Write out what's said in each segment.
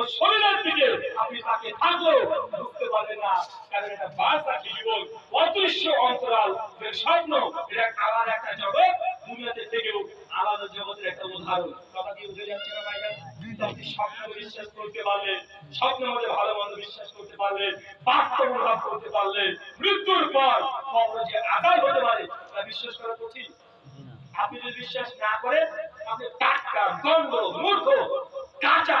ও শরীরের দিকে আপনি তাকে থাকলেও বুঝতে পারবেন না। কারণ এটা বার্তাকে জীবন? অদৃশ্য অন্তরাল। স্বপ্ন, এটা আলাদা একটা জগৎ, দুনিয়াতে থেকেও আলাদা জগতের একটা উদাহরণ। কথা কি বুঝে যাচ্ছে না ভাইরা বিশ্বাস মৃত্যুর পর আকার হতে পারে বিশ্বাস করা কঠিন? আপনি যদি বিশ্বাস না করেন আপনি কাঁচা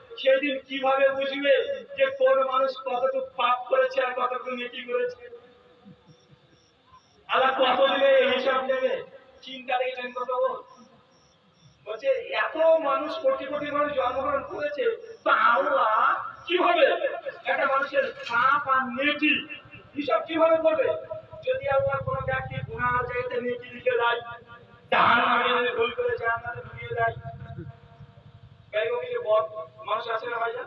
সেদিন কীভাবে বুঝবে যে কোন মানুষ কতটুকু পাপ করেছে আর কতটুকু নেকি করেছে? আল্লাহ কতদিনে এই হিসাব নেবে? চিন্তা দেখেছেন কত বলছে, এত মানুষ, কোটি কোটি মানুষ জন্মগ্রহণ করেছে, তো আল্লাহ কীভাবে একটা মানুষের পাপ আর নেকি হিসাব কীভাবে করবে? যদি আল্লাহ কোন ব্যক্তি গুনাহ চাইতে নেকি লিখে দেয় জাহান্নামে ভুল করে জাহান্নামে ঢুকিয়ে দেয় গাইব কিছু বদ মানুষ আছে না ভাইয়া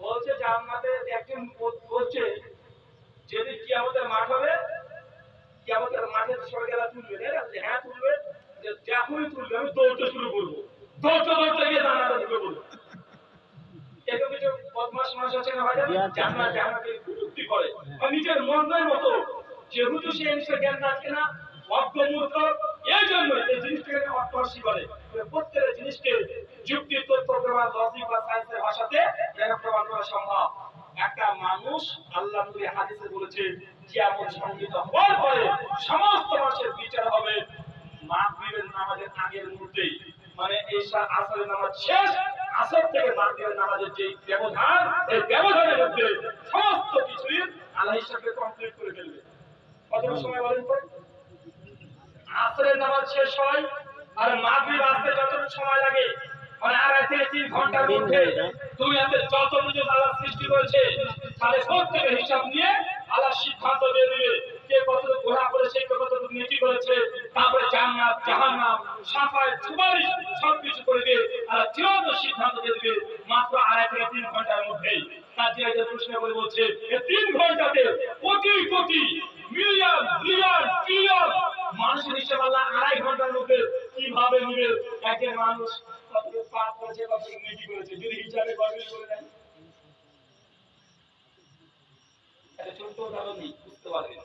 বলছে জান্নাতে একজন বলছে যেদিন কিয়ামতের মাঠ হবে কিয়ামতের মাঠে সবাই গেলা তুলবে তাই না? যে হ্যাঁ তুলবে যে যখনই তুলবে আমি দৌড়তে শুরু করব দৌড়তে দৌড়তে গিয়ে জান্নাতে ঢুকে পড়ব এরকম কিছু বদমাস মানুষ আছে না ভাইয়া জান্নাত জান্নাতে কুটুক্তি করে। আর নিজের মনের মতো। যেহেতু সে জিনিসের জ্ঞান রাখে না অজ্ঞমূর্খ এই জন্য এই জিনিসটাকে অট্টহাসি করে। প্রত্যেকটা জিনিসকে যুক্তি তথ্য প্রমাণ লজিক বা সায়েন্সের ভাষাতে যেন প্রমাণ করা সম্ভব। একটা মানুষ আল্লাহ নবী হাদিসে বলেছে কিয়ামত সংগীত হওয়ার পরে সমস্ত মানুষের বিচার হবে মাগরিবের নামাজের আগের মুহূর্তেই মানে এসা আসরের নামাজ শেষ আসর থেকে মাগরিবের নামাজের যে ব্যবধান এই ব্যবধানের মধ্যে সমস্ত কিছুই আল্লাহ হিসাবে কমপ্লিট করে ফেলবে। কতটুকু সময় বলেন তো? আসরের নামাজ শেষ হয় আর মাগরিব আসতে যতটুকু সময় লাগে মানে আড়াই থেকে তিন ঘণ্টার মধ্যে দুনিয়াতে যত কিছু আল্লাহ সৃষ্টি করেছে তাহলে প্রত্যেকের হিসাব নিয়ে আল্লাহ সিদ্ধান্ত দিয়ে দিবে কে কতটুকু ঘোরা করেছে কে কতটুকু নেকি করেছে, তারপরে জান্নাত, জাহান্নাম, সাফায়, সুপারিশ সবকিছু করে দিয়ে আল্লাহ চূড়ান্ত সিদ্ধান্ত দিয়ে দিবে, মাত্র আড়াই থেকে তিন ঘণ্টার মধ্যেই। কাজে যে প্রশ্ন করে বলছে এই তিন ঘন্টাতে crore crore million, billion, trillion মানুষের হিসাব আল্লাহ আড়াই ঘণ্টার মধ্যে কীভাবে নিবে? একজন মানুষ কতটুকু পাপ করেছে, কতটুকু নেকি করেছে, যদি হিসাবে গড়বড় করে দেয় একটা ছোট্ট উদাহরণ বুঝতে পারবেন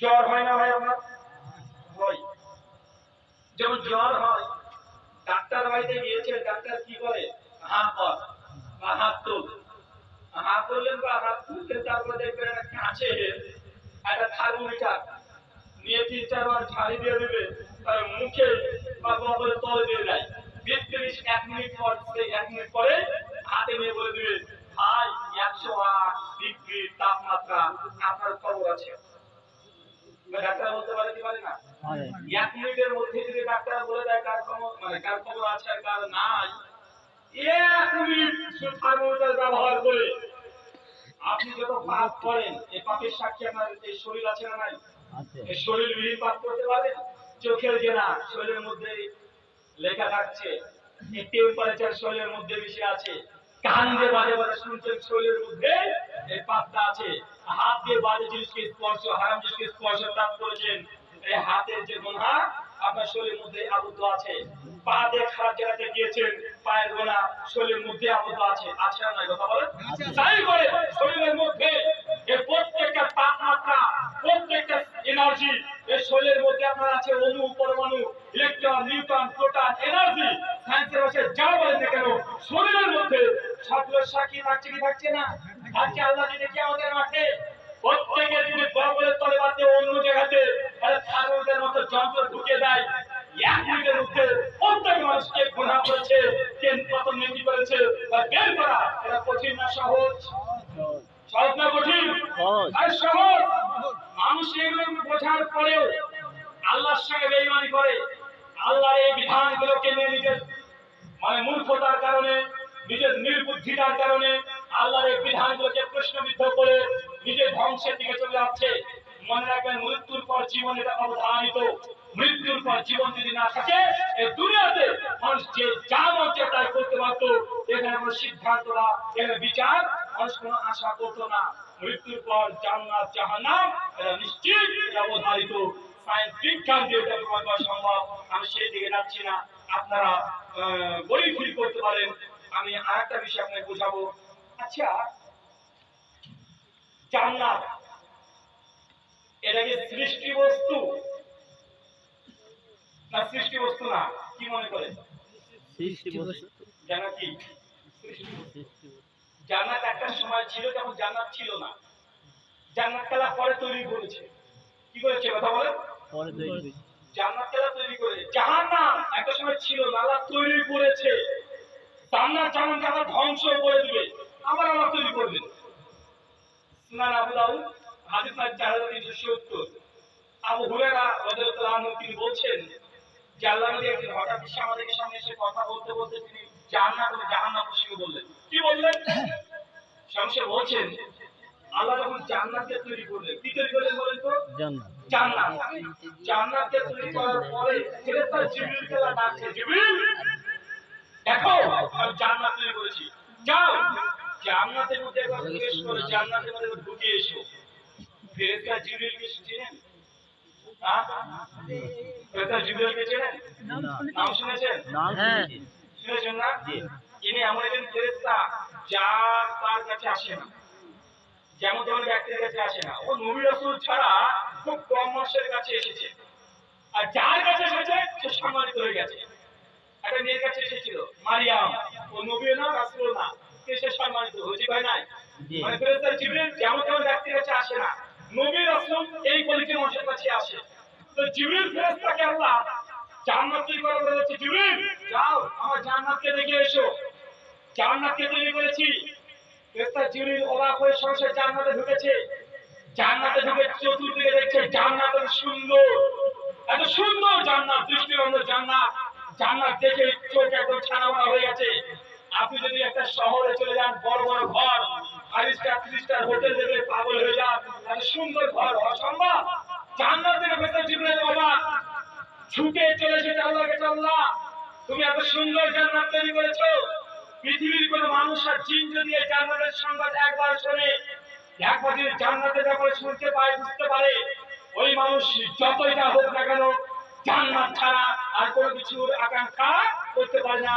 জ্বর হয় না ভাই আপনার? হয়। যেমন জ্বর হয়, ডাক্তার বাড়িতে গিয়েছেন ডাক্তার কি করে হাত কর বা হাত তোল হাত তুললেন বা হাত তুললেন তারপরে দেখবেন একটা কাছে একটা থার্মোমিটার নিয়ে তিন চারবার ঝাড়ি দিয়ে দেবে, তার মুখে বা বগলের তলে দিয়ে দেয়। বিশ তিরিশ, এক মিনিট পর, সেই এক মিনিট পরে হাতে নিয়ে বলে দিবে, ভাই, একশো আট ডিগ্রি তাপমাত্রা, আপনার খবর আছে। ডাক্তার বলতে পারে কি পারে না? এক মিনিটের মধ্যে যদি ডাক্তার বলে দেয় কার খবর মানে কার খবর আছে আর কার নাই এক মিনিট থার্মোমিটার ব্যবহার করে আপনি যত পাপ করেন এই পাপের সাক্ষী আপনার এই শরীর আছে না নাই? এই শরীর বিহীন পাপ করতে পারেন চোখের জেনা শরীরের মধ্যে লেখা থাকছে টেম্পারেচার শরীরের মধ্যে বেশি আছে কান দিয়ে বাজে বাজে সূর্যের শরীরের মধ্যে। এই পাপটা আছে। হাত দিয়ে বাজে জিনিসকে স্পর্শ হারাম জিনিসকে স্পর্শ প্রাপ্ত করেছেন। এই হাতের যে গোনা আপনার শরীরের মধ্যে আবদ্ধ আছে। পা দিয়ে খারাপ জায়গাতে গিয়েছেন পায়ের গোনা শরীরের মধ্যে আবদ্ধ আছে। আছে না কথা বলেন? তাই করে শরীরের মধ্যে এই প্রত্যেকটা তাপমাত্রা প্রত্যেকটা এনার্জি এই শরীরের মধ্যে আপনার আছে অণু পরমাণু ইলেকট্রন নিউটন প্রোটন এনার্জি সায়েন্সের ভাষায় যা বলেন না কেন শরীরের মধ্যে সবগুলো সাক্ষী থাকছে না। থাকছে আল্লাহ যদি আমাদের মাঠে প্রত্যেকের যদি বগলের তলে বাদে অন্য জায়গাতে তাহলে মতো যন্ত্র ঢুকে দেয়। এক মিনিটের মধ্যে প্রত্যেক মানুষকে গুণা করেছে কে কত নেকি করেছে তা বের করা। এটা কঠিন না সহজ। সহজ না কঠিন? আর সহজ। মানুষ এগুলো বোঝার পরেও আল্লাহর সঙ্গে বেইমানি করে। আল্লাহর এই বিধানগুলোকে নিয়ে নিজের মানে মূর্খতার কারণে নিজের নির্বুদ্ধিতার কারণে আল্লাহর এই বিধানগুলোকে প্রশ্নবিদ্ধ করে নিজের ধ্বংসের দিকে চলে যাচ্ছে। মনে রাখবেন, মৃত্যুর পর জীবন এটা অবধারিত। মৃত্যুর পর জীবন যদি না থাকে, এই দুনিয়াতে মানুষ যে যা মঞ্চে তাই করতে পারতো। এখানে কোনো সিদ্ধান্ত না এখানে বিচার মানুষ কোনো আশা করতো না। মৃত্যুর পর জান্নাত, জাহান্নাম, এটা নিশ্চিত অবধারিত। সায়েন্স বিজ্ঞান দিয়ে এটা প্রমাণ করা সম্ভব। আমি সেই দিকে যাচ্ছি না। আপনারা গরিব ফিল করতে পারেন। আমি আর একটা বিষয় আপনাকে বোঝাবো। আচ্ছা জান্নাত। এটা কি সৃষ্টি বস্তু না সৃষ্টি বস্তু না কি মনে জান্নাত কি। জান্নাত একটা সময় ছিল যখন জান্নাত ছিল না। জান্নাত পরে তৈরি করেছে। কি করেছে? কথা বলেন। পরে তৈরি। জান্নাত তারা তৈরি করে। জাহান্নাম একটা সময় ছিল না আল্লাহ তৈরি করেছে। জান্নাত ধ্বংস করে দিবে আবার আল্লাহ তৈরি করবেন সুনান আবু দাউদ হাদিস নাম্বার চার হাজার তিনশো সত্তর আবু হুরেরা রাদিয়াল্লাহু আনহু তিনি বলছেন যে আল্লাহ নবী একদিন হঠাৎ এসে আমাদের সামনে এসে কথা বলতে বলতে তিনি জান্নাত ও জাহান্নাম প্রসঙ্গে বললেন। কি বললেন? শামসে বলছেন আল্লাহ যখন জান্নাতকে তৈরি করলেন কি তৈরি করলেন বলেন তো? জান্নাত। জান্নাত। জান্নাতকে তৈরি করার পরে ফেরেশতা জিবরিলকে ডাকছে জিবরিল দেখো আমি জান্নাত তৈরি করেছি। যাও জান্নাতের মধ্যে একবার প্রবেশ করে জান্নাতের মধ্যে ঢুকে এসো। ফেরেশতা জিবরিলকে চিনেন হ্যাঁ ফেরেশতা জিবরিলকে চেনেন নাম শুনেছেন? হ্যাঁ। শুনেছেন না? ইনি এমন একজন ফেরেশতা যার তার কাছে আসে না। যেমন তেমন ব্যক্তির কাছে আসে না। ও নবী রাসূল ছাড়া খুব কম মানুষের কাছে এসেছে। আর যার কাছে এসেছে সে সম্মানিত হয়ে গেছে। একটা মেয়ের কাছে এসেছিল মারিয়াম। ও নবী না রাসূল না। কে সে সম্মানিত হয়েছে ভাই নাই। মানে ফেরেশতা জিবরিল যেমন তেমন ব্যক্তির কাছে আসে না। নবী রাসূল এই কলিকে মানুষের কাছে আসে। তো জিবরিল ফেরেশতাকে আল্লাহ জান্নাত তৈরি করা বলেছে জিবরিল যাও আমার জান্নাতকে দেখে এসো। জান্নাতকে তৈরি করেছি। ফেরেশতা জিবরিল অবাক হয়ে সরাসরি জান্নাতে ঢুকেছে। জান্নাতে ঢুকে চতুর্দিকে দেখছে জান্নাত এত সুন্দর। এত সুন্দর জান্নাত দৃষ্টিবন্ধ জান্নাত। জান্নাত দেখে চোখ একদম ছানা হয়ে গেছে। আপনি যদি একটা শহরে চলে যান, বড় বড় ঘর ফাইভ স্টার হোটেল দেখে পাগল হয়ে যান। এত সুন্দর ঘর অসম্ভব সম্ভব? জান্নাত দেখে ফেরেশতা জিবরিল অবাক ছুটে চলে এসেছে আল্লাহকে আল্লাহ। তুমি এত সুন্দর জান্নাত তৈরি করেছ। পৃথিবীর কোনো মানুষ আর জিন যদি এই জান্নাতের সংবাদ একবার শোনে, একবার যদি জান্নাতের ব্যাপারে শুনতে পায়, বুঝতে পারে, ওই মানুষ যতই না হোক না কেন জান্নাত ছাড়া আর কোনো কিছুর আকাঙ্ক্ষা করতে পারে না।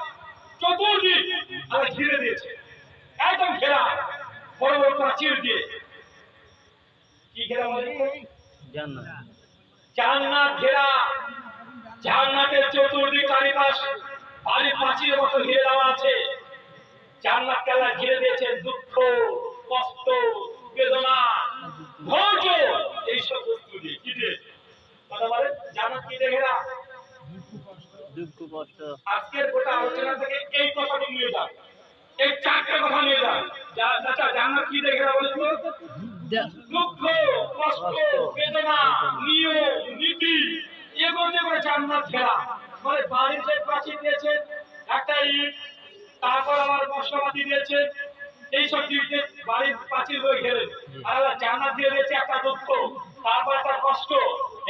চতুর্দিক আর ঘিরে দিয়েছে। একদম ঘেরা। বড় বড় প্রাচীর দিয়ে। কি ঘেরা জান্নাত। জান্নাত ঘেরা। জান্নাতের চতুর্দিক চারিপাশ বাড়ির প্রাচীরের মতো ঘিরে দেওয়া আছে। জান্নাত কেলা ঘিরে দিয়েছেন দুঃখ কষ্ট বেদনা ধৈর্য এইসব বস্তু দিয়ে। কি দিয়ে? কথা বলে জান্নাত কি দিয়ে ঘেরা? কষ্ট আজকের গোটা আলোচনা থেকে এই কথাটি নিয়ে যান এই চারটে কথা নিয়ে যান চাচা জান্নাত কি দিয়ে ঘেরা দুঃখ কষ্ট বেদনা নিয়ম নীতি এগুলো দিয়ে জান্নাত ঘেরা মানে বাড়ির যে প্রাচীর দিয়েছে একটা ইট তারপর আবার মশলাপাতি এইসব বাড়ির প্রাচীর হয়ে ঘেরেন আর জান্নাত দিয়ে দিয়েছে একটা দুঃখ তারপর একটা কষ্ট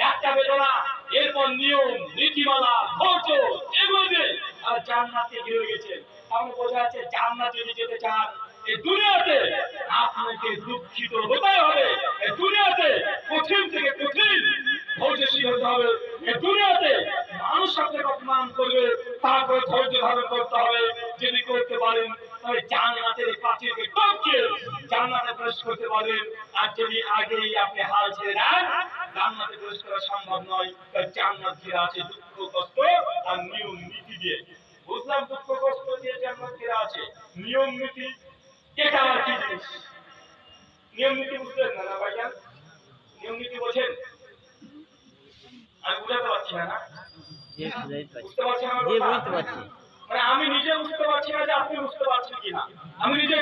একটা বেদনা এরপর নিয়ম, নীতিমালা, ধৈর্য এগুলো দিয়ে আর জান্নাতকে ঘিরে গেছে। আমরা বোঝা যাচ্ছে জান্নাত যেতে চান, এই করতে হবে। করতে পারেন জান্নাতে প্রবেশ করতে পারেন। আর যদি আগেই আপনি হাল ছেড়ে আছে দুঃখ কষ্ট আর নিয়ম নীতি দিয়ে। বুঝলাম দুঃখ কষ্ট দিয়ে আছে। নিয়ম নীতি এটা আর কি জিনিস? নিয়ম নীতি বুঝলেন না না ভাইজান? নিয়ম নীতি বোঝেন আমি বুঝাতে পারছি না? বুঝতে পারছি। মানে আমি নিজে বুঝতে পারছি না যে আপনি বুঝতে পারছেন কিনা। আমি নিজে